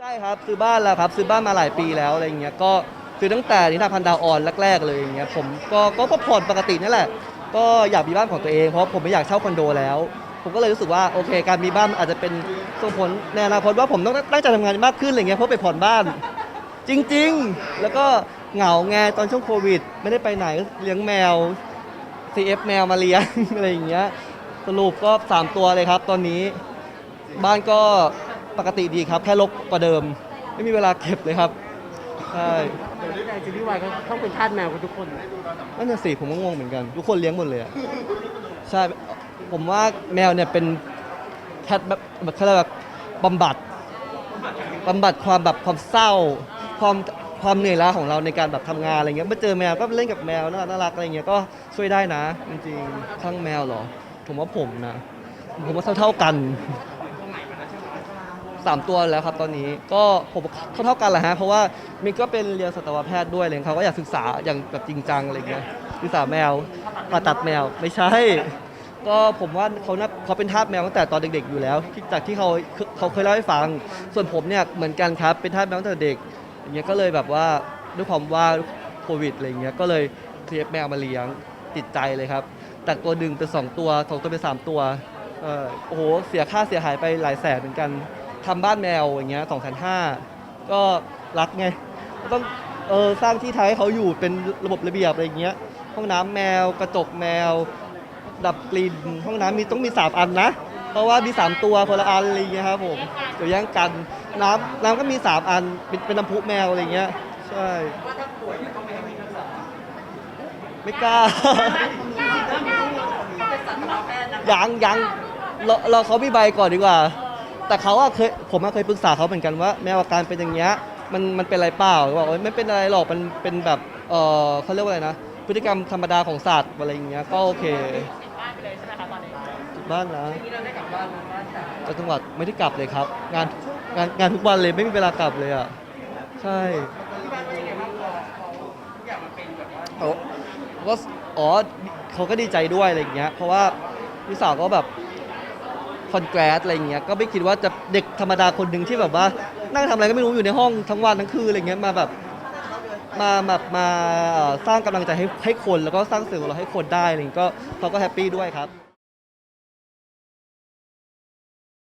ใช่ครับซื้อบ้านแล้วครับซื้อบ้านมาหลายปีแล้วอะไรอย่างเงี้ยก็ซื้อตั้งแต่นิทานพันดาวออนแรกๆเลยอย่างเงี้ยผมก็ก็ก็ผ่อนปกตินี่แหละ ก็อยากมีบ้านของตัวเองเพราะผมไม่อยากเช่าคอนโดแล้ว ผมก็เลยรู้สึกว่าโอเค การมีบ้านมันอาจจะเป็นส่งผลในอนาคตว่าผมต้องตั้งใจทำงานมากขึ้นอะไรเงี้ยเพราะไปผ่อนบ้าน จริงๆ แล้วก็เหงาไงตอนช่วงโควิด ไม่ได้ไปไหนก็เลี้ยงแมว CF แมวมาเลี้ยง อะไรอย่างเงี้ยสรุปก็ 3 ตัวเลยครับ ตอนนี้บ้านก็ ปกติดีครับ แค่รกกว่าเดิม ไม่มีเวลาเก็บเลยครับใช่เดี๋ยวนี้ในซีรีส์วายก็ต้องเป็นทาสแมวกันทุกคนนั่นน่ะสิผมก็งงเหมือนกัน ทุกคนเลี้ยงหมดเลยอะใช่ผมว่าแมวเนี่ยเป็นแคทแบบแบบเขาเรียกว่าบำบัดบำบัดความแบบความเศร้า ความความเหนื่อยล้าของเราในการแบบทำงานอะไรเงี้ยเมื่อเจอแมวก็เล่นกับแมวน่ารักน่ารักอะไรเงี้ยก็ช่วยได้นะ จริงๆข้างแมวเหรอ ผมว่าผมนะ ผมว่าเท่าเท่าๆกัน สามตัวแล้วครับตอนนี้ก็ผมเท่าเท่าๆกันแหละฮะเพราะว่ามินก็เป็นเรียนสัตวแพทย์ด้วยอะไรเลยเขาก็อยากศึกษาอย่างแบบจริงจังอะไรเงี้ยศึกษาแมวผ่าตัดแมวไม่ใช่ ก็ผมว่าเขาน่าเขาเป็นทาสแมวตั้งแต่ตอนเด็กๆอยู่แล้วจากที่เขาเขาเคยเล่าให้ฟัง ส่วนผมเนี่ยเหมือนกันครับเป็นทาสแมวตั้งแต่เด็กอย่างเงี้ยก็เลยแบบว่าด้วยความว่าโควิดอะไรเงี้ยก็เลยเทียบแมวมาเลี้ยงติดใจเลยครับจากตัวหนึ่งเป็นสองตัวสองตัวเป็นสามตัวเออโอ้โห เสียค่าเสียหายไปหลายแสนเหมือนกัน ทำบ้านแมวอย่างเงี้ยสองแสนห้าก็รักไงก็ต้องเออสร้างที่ไทยให้เขาอยู่เป็นระบบระเบียบอะไรเงี้ย ห้องน้ำแมวกระจกแมว ดับกลิ่นห้องน้ำมีต้องมีสามอันนะ เพราะว่ามีสามตัวคนละอันอะไรอย่างเงี้ยครับผมเดี๋ยวแย่งกันน้ำน้ำก็มีสามอันเป็นเป็นน้ำพุแมวอะไรเงี้ยใช่ไม่กล้า ยังยังเราเราเขามีใบก่อนดีกว่า แต่เขาอะเคยผมอะเคยปรึกษาเขาเหมือนกันว่า แมวอาการเป็นอย่างเงี้ยมันมันเป็นอะไรเปล่าบอกว่าไม่เป็นอะไรหรอกมันเป็นแบบเออเขาเรียกว่าอะไรนะพฤติกรรมธรรมดาของสัตว์อะไรอย่างเงี้ยก็โอเคบ้านนะจากจังหวัดไม่ได้กลับเลยครับ งานงานงานทุกวันเลยไม่มีเวลากลับเลยอะใช่เขาก็อ๋อเขาก็ดีใจด้วยอะไรอย่างเงี้ยเพราะว่าพี่สาวก็แบบค อนแกรสอะไรเงี้ยก็ไม่คิดว่าจะเด็กธรรมดาคนหนึ่งที่แบบว่า นั่งทำอะไรก็ไม่รู้อยู่ในห้องทั้งวันทั้งคืนอะไรเงี้ยมาแบบมาแบบมาสร้างกำลังใจให้ให้คนแล้วก็สร้างเสื่อเราให้คนได้อะไรเงี้ยก็เขาก็แฮปปี้ด้วยครับ